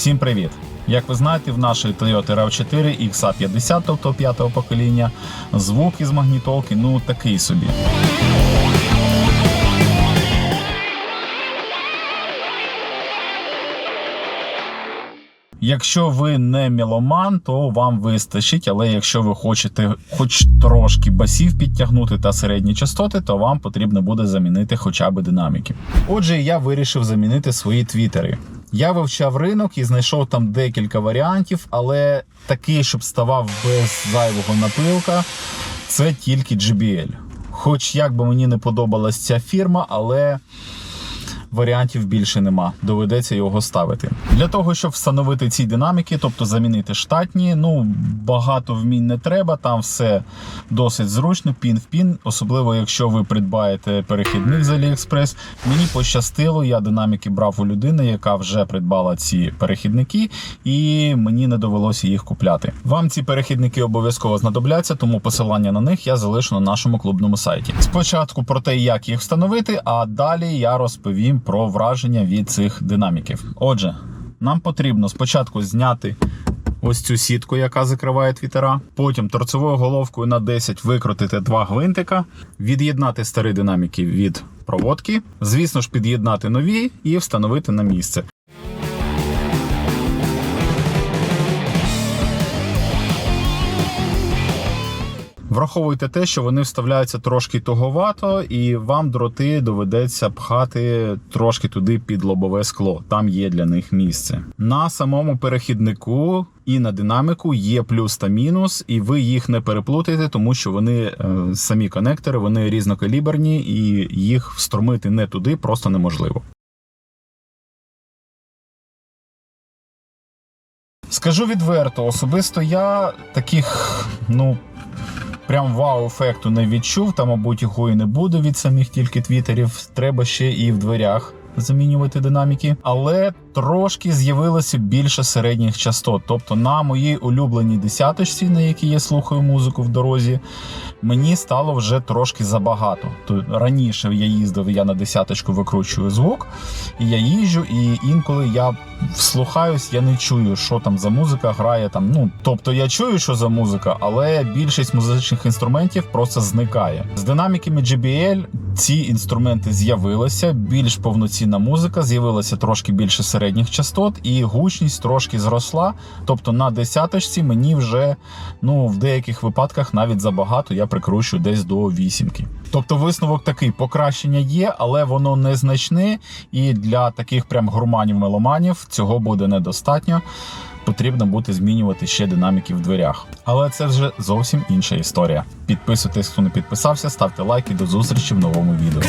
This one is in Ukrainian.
Всім привіт! Як ви знаєте, в нашої Toyota RAV4 XA50, тобто п'ятого покоління, звук із магнітолки ну такий собі. Якщо ви не меломан, то вам вистачить, але якщо ви хочете хоч трошки басів підтягнути та середні частоти, то вам потрібно буде замінити хоча б динаміки. Отже, я вирішив замінити свої твіттери. Я вивчав ринок і знайшов там декілька варіантів, але такий, щоб ставав без зайвого напилка, це тільки JBL. Хоч як би мені не подобалась ця фірма, але варіантів більше нема. Доведеться його ставити. Для того, щоб встановити ці динаміки, тобто замінити штатні, ну багато вмінь не треба. Там все досить зручно, пін в пін, особливо якщо ви придбаєте перехідник з AliExpress. Мені пощастило, я динаміки брав у людини, яка вже придбала ці перехідники, і мені не довелося їх купляти. Вам ці перехідники обов'язково знадобляться, тому посилання на них я залишу на нашому клубному сайті. Спочатку про те, як їх встановити, а далі я розповім про враження від цих динаміків. Отже, нам потрібно спочатку зняти ось цю сітку, яка закриває твітера. Потім торцевою головкою на 10 викрутити два гвинтика, від'єднати старі динаміки від проводки, звісно ж, під'єднати нові і встановити на місце. Враховуйте те, що вони вставляються трошки туговато, і вам дроти доведеться пхати трошки туди під лобове скло. Там є для них місце. На самому перехіднику і на динаміку є плюс та мінус, і ви їх не переплутаєте, тому що вони е, самі конектори, вони різнокаліберні, і їх встромити не туди просто неможливо. Скажу відверто, особисто я таких, ну прям вау-ефекту не відчув. Та, мабуть, його і не буде від самих тільки твіттерів. Треба ще і в дверях замінювати динаміки. Але трошки з'явилося більше середніх частот. Тобто на моїй улюбленій десяточці, на якій я слухаю музику в дорозі, мені стало вже трошки забагато. То раніше я їздив, я на десяточку викручую звук, і я їжджу, і інколи я вслухаюсь, я не чую, що там за музика грає. Там ну тобто я чую, що за музика, але більшість музичних інструментів просто зникає. З динаміками JBL ці інструменти з'явилися, більш повноцінна музика, з'явилося трошки більше середніх частот, і гучність трошки зросла. Тобто на десяточці мені вже ну в деяких випадках навіть забагато я прикручую десь до вісімки. Тобто висновок такий: покращення є, але воно незначне, і для таких прям гурманів-меломанів цього буде недостатньо. Потрібно буде змінювати ще динаміки в дверях. Але це вже зовсім інша історія. Підписуйтесь, хто не підписався, ставте лайки. До зустрічі в новому відео.